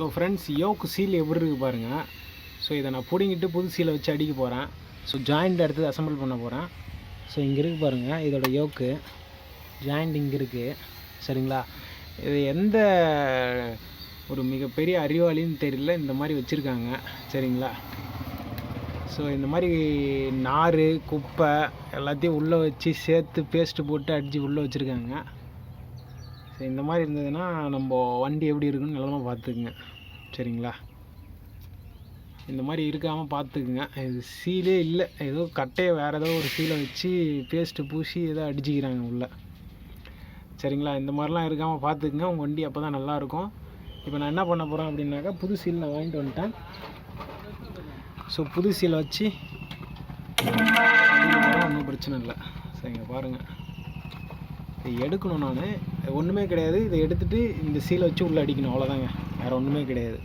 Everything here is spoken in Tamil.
ஸோ ஃப்ரெண்ட்ஸ் யோக்கு சீல் எப்படி இருக்குது பாருங்கள் ஸோ இதை நான் பிடுங்கிட்டு புது சீலை வச்சு அடிக்க போகிறேன் ஸோ ஜாயிண்ட் எடுத்து அசம்பிள் பண்ண போகிறேன் ஸோ இங்கே இருக்குது பாருங்கள் இதோட யோக்கு ஜாயிண்ட் இங்கே இருக்குது சரிங்களா? இது எந்த ஒரு மிகப்பெரிய அறிவாளின்னு தெரியல இந்த மாதிரி வச்சுருக்காங்க. சரிங்களா? ஸோ இந்த மாதிரி நார் குப்பை எல்லாத்தையும் உள்ளே வச்சு சேர்த்து பேஸ்ட்டு போட்டு அடித்து உள்ளே வச்சுருக்காங்க. ஸோ இந்த மாதிரி இருந்ததுன்னா நம்ம வண்டி எப்படி இருக்குன்னு நிலமா பார்த்துக்குங்க. சரிங்களா? இந்த மாதிரி இருக்காமல் பார்த்துக்குங்க. இது சீலே இல்லை. ஏதோ கட்டையை வேறு ஏதோ ஒரு சீலை வச்சு பேஸ்ட்டு பூசி ஏதோ அடிச்சிக்கிறாங்க உள்ளே. சரிங்களா? இந்த மாதிரிலாம் இருக்காமல் பார்த்துக்குங்க. உங்கள் வண்டி அப்போ தான் நல்லாயிருக்கும் இப்போ நான் என்ன பண்ண போகிறேன் அப்படின்னாக்கா புது சீல் நான் வாங்கிட்டு வந்துட்டேன். ஸோ புது சீலை வச்சு ஒன்றும் பிரச்சனை இல்லை. சரிங்க பாருங்கள் எடுக்கணும் நான். ஒன்றுமே கிடையாது. இதை எடுத்துகிட்டு இந்த சீலை வச்சு உள்ளே அடிக்கணும். அவ்வளோதாங்க வேறு ஒன்றுமே கிடையாது.